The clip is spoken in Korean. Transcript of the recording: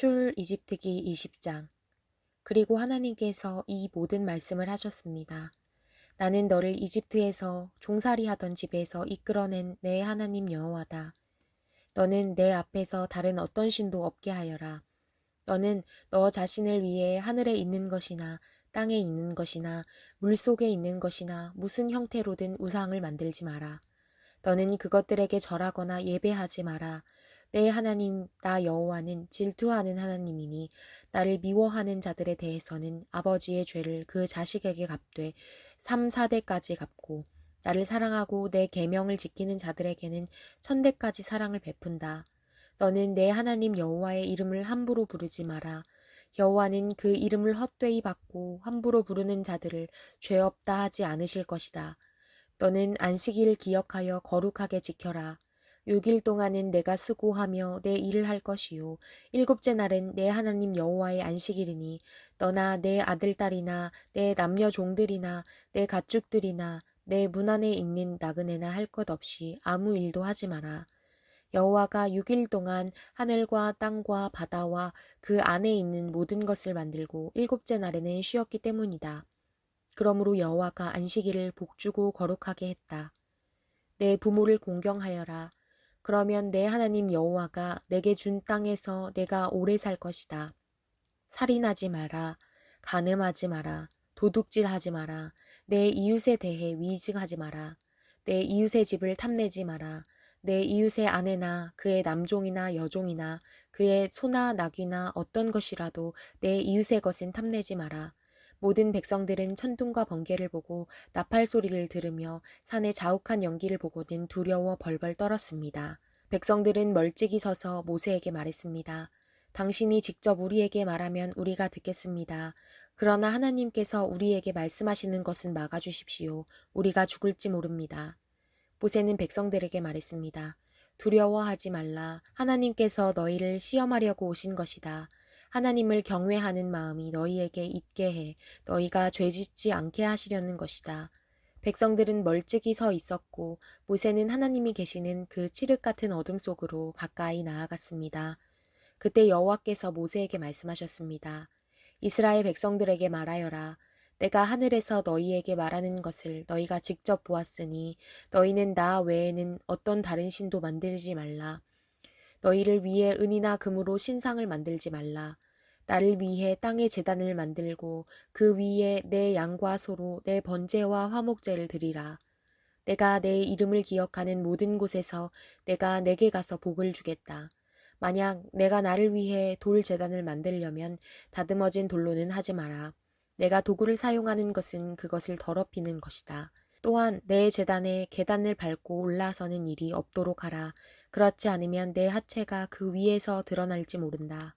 출 이집트기 20장 그리고 하나님께서 이 모든 말씀을 하셨습니다. 나는 너를 이집트에서 종살이 하던 집에서 이끌어낸 내 하나님 여호와다. 너는 내 앞에서 다른 어떤 신도 없게 하여라. 너는 너 자신을 위해 하늘에 있는 것이나 땅에 있는 것이나 물 속에 있는 것이나 무슨 형태로든 우상을 만들지 마라. 너는 그것들에게 절하거나 예배하지 마라. 내 하나님 나 여호와는 질투하는 하나님이니 나를 미워하는 자들에 대해서는 아버지의 죄를 그 자식에게 갚되 3, 4대까지 갚고 나를 사랑하고 내 계명을 지키는 자들에게는 천대까지 사랑을 베푼다. 너는 내 하나님 여호와의 이름을 함부로 부르지 마라. 여호와는 그 이름을 헛되이 받고 함부로 부르는 자들을 죄 없다 하지 않으실 것이다. 너는 안식일 기억하여 거룩하게 지켜라. 6일 동안은 내가 수고하며 내 일을 할 것이요 일곱째 날은 내 하나님 여호와의 안식일이니 너나 내 아들딸이나 내 남녀 종들이나 내 가축들이나 내 문 안에 있는 나그네나 할 것 없이 아무 일도 하지 마라. 여호와가 6일 동안 하늘과 땅과 바다와 그 안에 있는 모든 것을 만들고 일곱째 날에는 쉬었기 때문이다. 그러므로 여호와가 안식일을 복주고 거룩하게 했다. 내 부모를 공경하여라. 그러면 내 하나님 여호와가 내게 준 땅에서 내가 오래 살 것이다. 살인하지 마라. 간음하지 마라. 도둑질하지 마라. 내 이웃에 대해 위증하지 마라. 내 이웃의 집을 탐내지 마라. 내 이웃의 아내나 그의 남종이나 여종이나 그의 소나 낙이나 어떤 것이라도 내 이웃의 것은 탐내지 마라. 모든 백성들은 천둥과 번개를 보고 나팔 소리를 들으며 산의 자욱한 연기를 보고는 두려워 벌벌 떨었습니다. 백성들은 멀찍이 서서 모세에게 말했습니다. 당신이 직접 우리에게 말하면 우리가 듣겠습니다. 그러나 하나님께서 우리에게 말씀하시는 것은 막아주십시오. 우리가 죽을지 모릅니다. 모세는 백성들에게 말했습니다. 두려워하지 말라. 하나님께서 너희를 시험하려고 오신 것이다. 하나님을 경외하는 마음이 너희에게 있게 해 너희가 죄짓지 않게 하시려는 것이다. 백성들은 멀찍이 서 있었고 모세는 하나님이 계시는 그 칠흑 같은 어둠 속으로 가까이 나아갔습니다. 그때 여호와께서 모세에게 말씀하셨습니다. 이스라엘 백성들에게 말하여라. 내가 하늘에서 너희에게 말하는 것을 너희가 직접 보았으니 너희는 나 외에는 어떤 다른 신도 만들지 말라. 너희를 위해 은이나 금으로 신상을 만들지 말라. 나를 위해 땅에 재단을 만들고 그 위에 내 양과 소로 내 번제와 화목제를 드리라. 내가 내 이름을 기억하는 모든 곳에서 내가 내게 가서 복을 주겠다. 만약 내가 나를 위해 돌 재단을 만들려면 다듬어진 돌로는 하지 마라. 내가 도구를 사용하는 것은 그것을 더럽히는 것이다. 또한 내 재단에 계단을 밟고 올라서는 일이 없도록 하라. 그렇지 않으면 내 하체가 그 위에서 드러날지 모른다.